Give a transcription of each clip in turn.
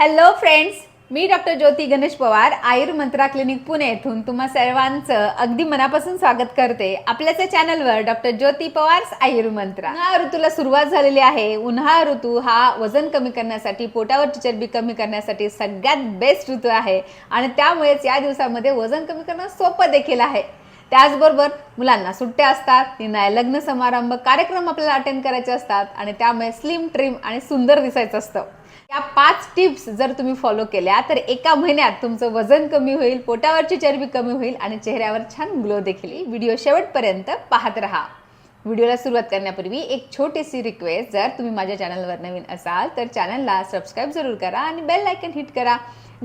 Hello friends मी doctor Jyoti Ganesh Pawar Ayurmantra clinic Pune येथून तुम्हा सर्वांचं अगदी मनापासून स्वागत करते. आपल्याच्या चॅनलवर डॉक्टर ज्योती पवार आयुर्मंत्रा. उन्हाळा ऋतूला सुरुवात झालेली आहे. उन्हाळा ऋतू हा वजन कमी करण्यासाठी पोटावरची चरबी कमी करण्यासाठी सगळ्यात बेस्ट ऋतू आहे. आणि त्यामुळेच या दिवसामध्ये वजन कमी करणं सोपं देखील आहे. त्याचबरोबर मुलांना सुट्ट्या असतात निर्णय लग्न समारंभ कार्यक्रम आपल्याला अटेंड करायचे असतात आणि त्यामुळे स्लिम ट्रिम आणि सुंदर दिसायचं असतं. या पाच टिप्स जर तुम्ही फॉलो केल्या तर एका महिन्यात तुमचं वजन कमी होईल पोटावरची चरबी कमी होईल आणि चेहऱ्यावर छान ग्लो देखील व्हिडिओ शेवटपर्यंत पाहत राहा. व्हिडिओला सुरुवात करण्यापूर्वी एक छोटीशी रिक्वेस्ट जर तुम्ही माझ्या चॅनलवर नवीन असाल तर चॅनलला सबस्क्राईब जरूर करा आणि बेल आयकन हिट करा.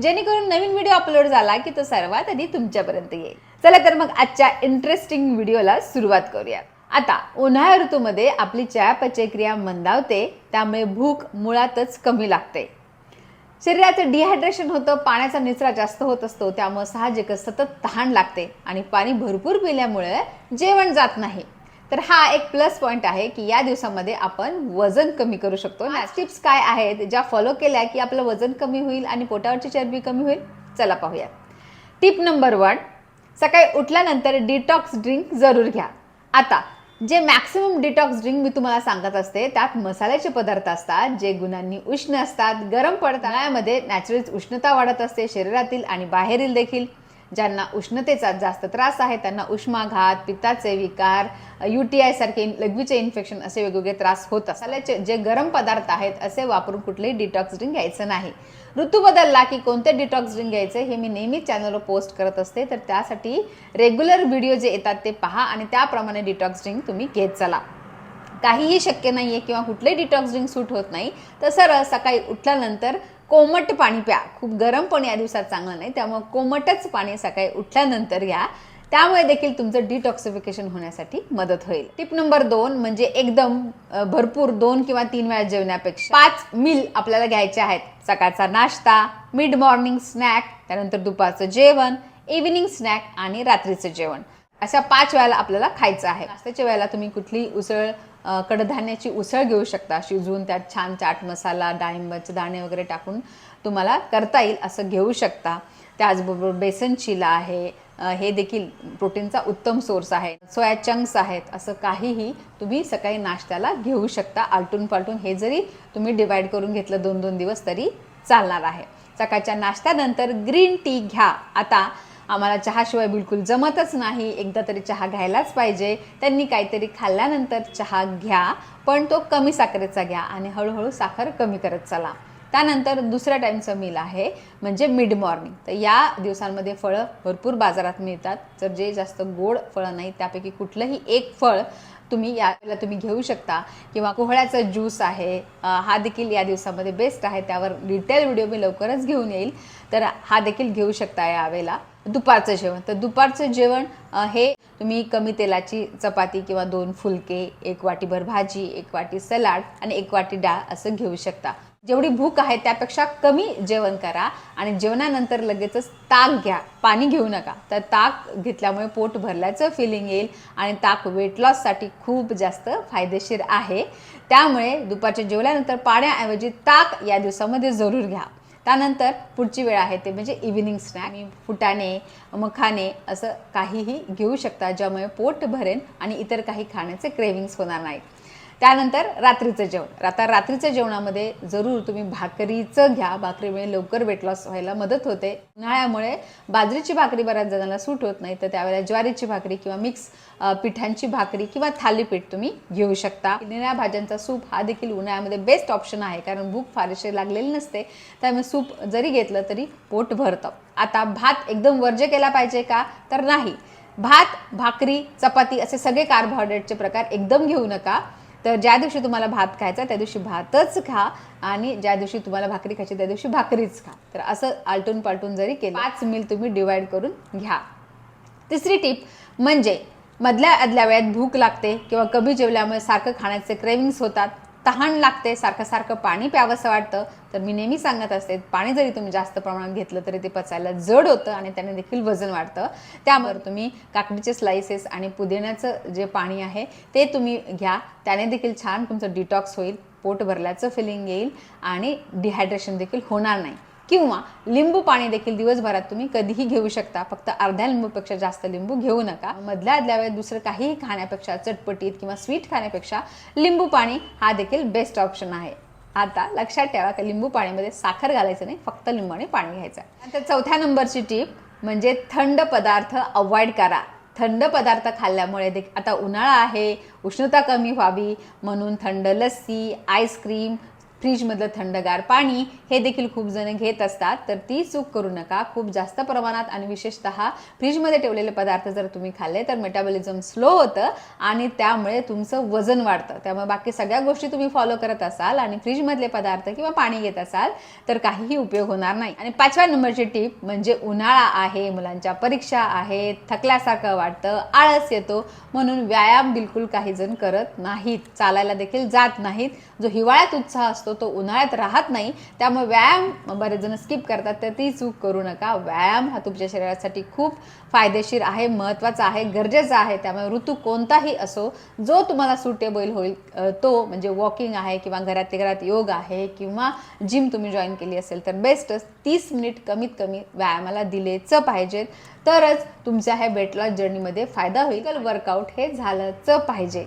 जेणेकरून नवीन व्हिडिओ अपलोड झाला की तो सर्वात आधी तुमच्यापर्यंत येईल. चला तर मग आजच्या इंटरेस्टिंग व्हिडिओला सुरुवात करूया आता उन्हाळ्या ऋतूमध्ये आपली चयापचयक्रिया मंदावते त्यामुळे भूक मुळातच कमी लागते. शरीराचं डिहायड्रेशन होतं पाण्याचा निचरा जास्त होत असतो त्यामुळे साहजिकच सतत तहान लागते आणि पाणी भरपूर पिल्यामुळे जेवण जात नाही. तर हा एक प्लस पॉईंट आहे की या दिवसामध्ये आपण वजन कमी करू शकतो. टिप्स काय आहेत ज्या फॉलो केल्या की आपलं वजन कमी होईल आणि पोटावरची चरबी कमी होईल? चला पाहूया. टिप नंबर वन सकाळी उठल्यानंतर डिटॉक्स ड्रिंक जरूर घ्या. आता जे मॅक्सिमम डिटॉक्स ड्रिंक मी तुम्हाला सांगत असते त्यात मसाल्याचे पदार्थ असतात जे गुणांनी उष्ण असतात गरम पडतात. यामध्ये नॅचरल उष्णता वाढत असते शरीरातील आणि बाहेरील देखील. ज्यांना उष्णतेचा जास्त त्रास आहे त्यांना उष्माघात पित्ताचे विकार यू टी आय सारखे लघवीचे इन्फेक्शन असे वेगवेगळे त्रास होत असल्याचे जे गरम पदार्थ आहेत असे वापरून कुठलेही डिटॉक्स ड्रिंक घ्यायचं नाही. ऋतू बदलला की कोणते डिटॉक्स ड्रिंक घ्यायचे हे मी नेहमीच चॅनलवर पोस्ट करत असते. तर त्यासाठी रेग्युलर व्हिडिओ जे येतात ते पहा आणि त्याप्रमाणे डिटॉक्स ड्रिंक तुम्ही घेत चला. काहीही शक्य नाही आहे किंवा कुठलेही डिटॉक्स ड्रिंक सूट होत नाही. तर सरळ सकाळी उठल्यानंतर कोमट पाणी प्या. खूप गरम पण या दिवसात चांगलं नाही त्यामुळे कोमटच पाणी सकाळी उठल्यानंतर घ्या. त्यामुळे देखील तुमचं डिटॉक्सिफिकेशन होण्यासाठी मदत होईल. टिप नंबर दोन म्हणजे एकदम भरपूर दोन किंवा तीन वेळा जेवण्यापेक्षा पाच मील आपल्याला घ्यायचे आहेत. सकाळचा नाश्ता मिड मॉर्निंग स्नॅक त्यानंतर दुपारचं जेवण इव्हिनिंग स्नॅक आणि रात्रीचं जेवण. अशा पाच वेळेला आपल्याला खायचं आहे. नाश्त्याच्या वेळेला तुम्ही कुठली उसळ कडधान्याची उसळ घेऊ शकता. शिजवून त्यात छान चाट मसाला डाळिंबाचे दाणे वगैरे टाकून तुम्हाला करता येईल असं घेऊ शकता. त्याचबरोबर बेसन चिला आहे. हे देखील प्रोटीनचा उत्तम सोर्स आहे. सोया चंक्स आहेत असं काहीही तुम्ही सकाळी नाश्त्याला घेऊ शकता. आलटून पालटून हे जरी तुम्ही डिवाईड करून घेतलं दोन दोन दिवस तरी चालणार आहे. सकाळच्या नाश्त्यानंतर ग्रीन टी घ्या. आता आम्हाला चहाशिवाय बिलकुल जमतच नाही. एकदा तरी चहा घ्यायलाच पाहिजे. त्यांनी काहीतरी खाल्ल्यानंतर चहा घ्या पण तो कमी साखरेचा घ्या आणि हळूहळू साखर कमी करत चला. त्यानंतर दुसऱ्या टाईमचं मील आहे म्हणजे मिड मॉर्निंग तर या दिवसांमध्ये फळं भरपूर बाजारात मिळतात. तर जे जास्त गोड फळं नाही त्यापैकी कुठलंही एक फळ तुम्ही याला तुम्ही घेऊ शकता. किंवा कोहळ्याचा ज्यूस आहे हा देखील या दिवसामध्ये बेस्ट आहे. त्यावर डिटेल व्हिडिओ मी लवकरच घेऊन येईल. तर हा देखील घेऊ शकता यावेळेला. दुपारचं जेवण. तर दुपारचं जेवण हे तुम्ही कमी तेलाची चपाती किंवा दोन फुलके एक वाटीभर भाजी एक वाटी सलाड आणि एक वाटी डाळ असं घेऊ शकता. जेवढी भूक आहे त्यापेक्षा कमी जेवण करा आणि जेवणानंतर लगेचच ताक घ्या. पाणी घेऊ नका. तर ताक घेतल्यामुळे पोट भरल्याचं फिलिंग येईल आणि ताक वेट लॉससाठी खूप जास्त फायदेशीर आहे. त्यामुळे दुपारच्या जेवल्यानंतर पाण्याऐवजी ताक या दिवसामध्ये जरूर घ्या. त्यानंतर पुढची वेळ आहे ते म्हणजे इव्हिनिंग स्नॅक फुटाणे मखाने असं काहीही घेऊ शकता ज्यामुळे पोट भरेन आणि इतर काही खाण्याचे क्रेविंग्स होणार नाहीत. त्यानंतर रात्रीचं जेवण. आता रात्रीच्या जेवणामध्ये जरूर तुम्ही भाकरीचं घ्या. भाकरीमुळे म्हणजे लवकर वेट लॉस व्हायला मदत होते. उन्हाळ्यामुळे बाजरीची भाकरी बऱ्याच जणांना सूट होत नाही. तर त्यावेळेला ज्वारीची भाकरी किंवा मिक्स पिठांची भाकरी किंवा थालीपीठ तुम्ही घेऊ शकता. निळ्या भाज्यांचा सूप हा देखील उन्हाळ्यामध्ये बेस्ट ऑप्शन आहे. कारण भूक फारशी लागलेली नसते. त्यामुळे सूप जरी घेतलं तरी पोट भरतं. आता भात एकदम वर्ज केला पाहिजे का? तर नाही. भात भाकरी चपाती असे सगळे कार्बोहायड्रेटचे प्रकार एकदम घेऊ नका. तर ज्या दिवशी तुम्हाला भात खायचा त्या दिवशी भातच खा आणि ज्या दिवशी तुम्हाला भाकरी खायची त्या दिवशी भाकरीच खा. तर असं आलटून पालटून जरी केलं पाच मिल तुम्ही डिवाइड करून घ्या. तिसरी टीप म्हणजे मधल्या आदल्या वेळात भूक लागते किंवा कमी जेवल्यामुळे सारखं खाण्याचे क्रेविंग्स होतात. तहान लागते सारखं सारखं पाणी प्यावंसं वाटतं. तर मी नेहमी सांगत असते पाणी जरी तुम्ही जास्त प्रमाणात घेतलं तरी ते पचायला जड होतं आणि त्याने देखील वजन वाढतं. त्यामुळे तुम्ही काकडीचे स्लाइसेस आणि पुदिन्याचं जे पाणी आहे ते तुम्ही घ्या. त्याने देखील छान तुमचं डिटॉक्स होईल पोट भरल्याचं फिलिंग येईल आणि डिहायड्रेशन देखील होणार नाही. किंवा लिंबू पाणी देखील दिवसभरात तुम्ही कधीही घेऊ शकता. फक्त अर्ध्या लिंबूपेक्षा जास्त लिंबू घेऊ नका. मधल्या आदल्या वेळेत दुसरं काहीही खाण्यापेक्षा चटपटीत किंवा स्वीट खाण्यापेक्षा लिंबू पाणी हा देखील बेस्ट ऑप्शन आहे. आता लक्षात ठेवा की लिंबू पाण्यामध्ये साखर घालायचं नाही फक्त लिंबू आणि पाणी घ्यायचं नंतर चौथ्या नंबरची टीप म्हणजे थंड पदार्थ अवॉइड करा. थंड पदार्थ खाल्ल्यामुळे देख आता उन्हाळा आहे उष्णता कमी व्हावी म्हणून थंड लस्सी आईस्क्रीम फ्रीजमधलं थंडगार पाणी हे देखील खूप जण घेत असतात. तर ती चूक करू नका. खूप जास्त प्रमाणात आणि विशेषतः फ्रीजमध्ये ठेवलेले पदार्थ जर तुम्ही खाल्ले तर मेटाबॉलिझम स्लो होतं आणि त्यामुळे तुमचं वजन वाढतं. त्यामुळे बाकी सगळ्या गोष्टी तुम्ही फॉलो करत असाल आणि फ्रीजमधले पदार्थ किंवा पाणी घेत असाल तर काहीही उपयोग होणार नाही. आणि पाचव्या नंबरची टीप म्हणजे उन्हाळा आहे मुलांच्या परीक्षा आहेत थकल्यासारखं वाटतं आळस येतो म्हणून व्यायाम बिलकुल काही जण करत नाहीत चालायला देखील जात नाहीत. जो हिवाळ्यात उत्साह असतो तो उन्हाळ्यात राहत नाही. त्यामुळे व्यायाम बरेच जण स्किप करतात तर ती चूक करू नका. व्यायाम हा तुमच्या शरीरासाठी खूप फायदेशीर आहे महत्त्वाचा आहे गरजेचा आहे. त्यामुळे ऋतू कोणताही असो जो तुम्हाला सुटेबल होईल तो म्हणजे वॉकिंग आहे किंवा घरातल्या घरात योग आहे किंवा जिम तुम्ही जॉईन केली असेल तर बेस्टच तीस मिनिट कमीत कमी व्यायामाला दिलेच पाहिजेत तरच तुमच्या ह्या वेट लॉस जर्नीमध्ये फायदा होईल वर्कआउट हे झालंच पाहिजे.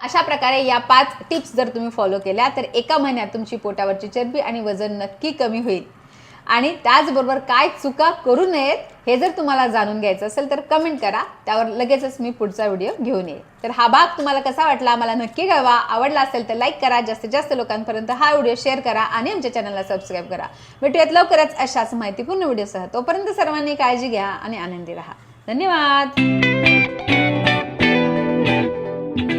अशा प्रकारे या पाच टिप्स जर तुम्ही फॉलो केल्या तर एका महिन्यात तुमची पोटावरची चरबी आणि वजन नक्की कमी होईल. आणि त्याचबरोबर काय चुका करू नयेत हे जर तुम्हाला जाणून घ्यायचं असेल तर कमेंट करा. त्यावर लगेचच मी पुढचा व्हिडिओ घेऊन येईल. तर हा भाग तुम्हाला कसा वाटला मला नक्की कळवा. आवडला असेल तर लाईक करा. जास्तीत जास्त लोकांपर्यंत हा व्हिडिओ शेअर करा आणि आमच्या चॅनलला सबस्क्राईब करा. भेटूयात लवकरच अशाच माहितीपूर्ण व्हिडिओसह तोपर्यंत सर्वांनी काळजी घ्या आणि आनंदी राहा. धन्यवाद!